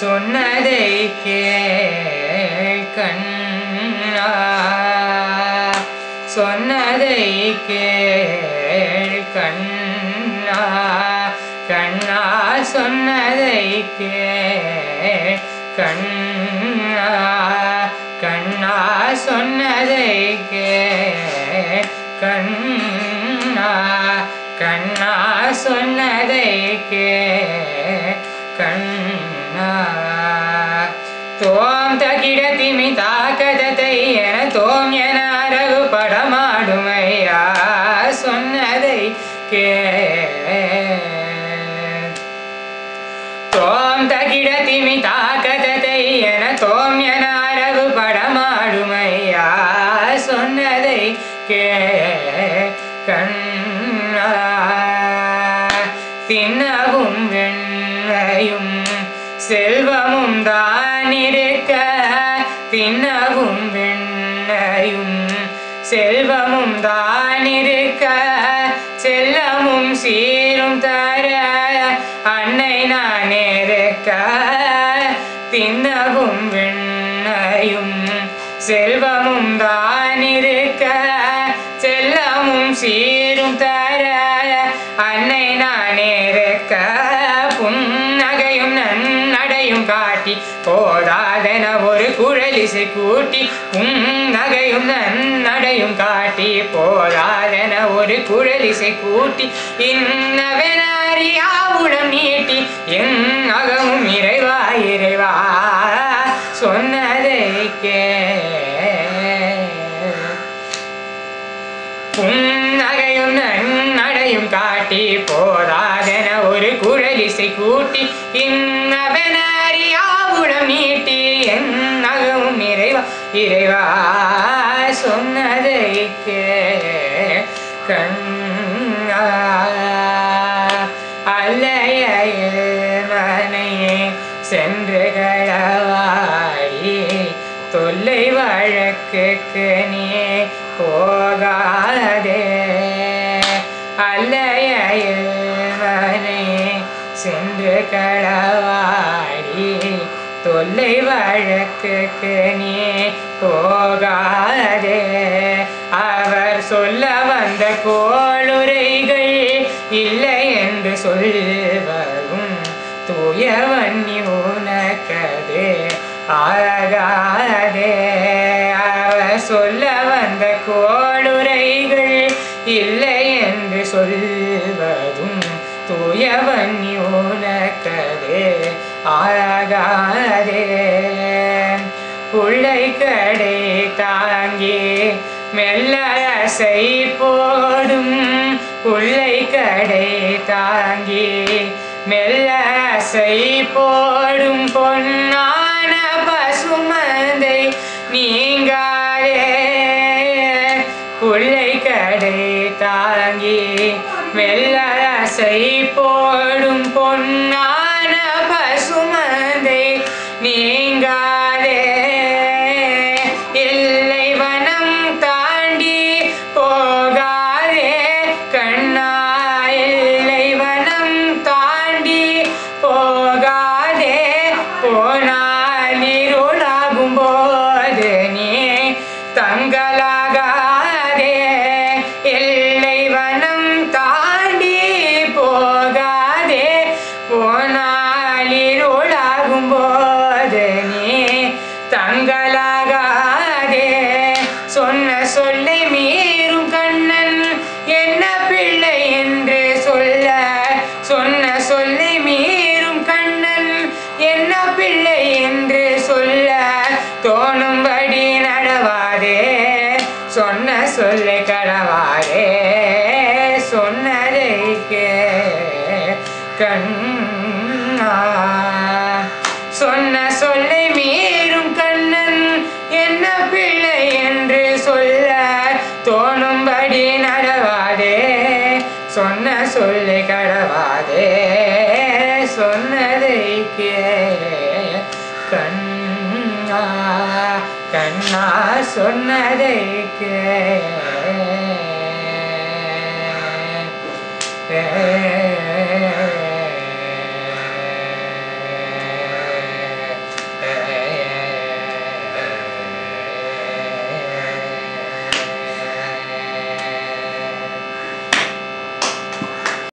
சொன்னதை கேள் கண்ணா சொன்னதை கேள் கண்ணா கண்ணா சொன்னதை கேள் கண்ணா கண்ணா சொன்னதை கேள் கண்ணா கண்ணா சொன்னதை கே கண்ணா தோம் தகிட திமி தாக்கதத்தை என தோம் என அரகு படமாடுமையா சொன்னதை கே தோம் தகிட திமி தாக்கதத்தை என தோம் என அரவு படமாடுமையா சொன்னதை கே கண்ணா தின்னவும் வெண்ணையும் செல்வமும் தானிருக்க தின்னவும் வெண்ணையும் செல்வமும் தானிருக்க செல்லமும் சீரும் தர அன்னை நான் இருக்க. தின்னவும் வெண்ணையும் செல்வமும் தானிருக்க செல்லமும் அன்னை நானேருக்க புன்னகையும் நன்னடையும் காட்டி போதாதென ஒரு குழலிசை கூட்டி புன்னகையும் நன்னடையும் காட்டி போதாதென ஒரு குழலிசை கூட்டி இன்னவென அறியாவுடம் நீட்டி என் அகமும் இறை காட்டி போதாதென ஒரு குழலிசை கூட்டி இன்னவனாரியாவுடம் நீட்டி என் அகமும் இறைவா இறைவா சொன்னதை கண்ணா அல்லையில் மனையே சென்று களவாடி தொல்லை வழக்குக்கு நீ அல்லையவனே சென்று களவாடி தொல்லை வழக்குக்கு நீ போகாதே. அவர் சொல்ல வந்த கோளுரைகள் இல்லை என்று சொல்வரும் தூயவன் உனக்கது ஆகாதே. அவர் சொல்ல வந்த கோளுரைகள் இல்லை சொல்வதும் தூயவன் உனக்கது ஆகாதே புள்ளை கடை தாங்கி மெல்ல அசை போடும் புள்ளை கடை தாங்கி மெல்ல அசை போடும் பொன் தாங்கி மெல்ல போடும் பொன்னா சொல்லு கடவாரே சொன்னதை கே கண்ணா. சொன்ன சொல்லை மீறும் கண்ணன் என்ன பிள்ளை என்று சொல்ல தோணும்படி நடவாதே. சொன்ன சொல்லை கடவாதே சொன்னதைக்கே கண்ணா சொன்னதை கே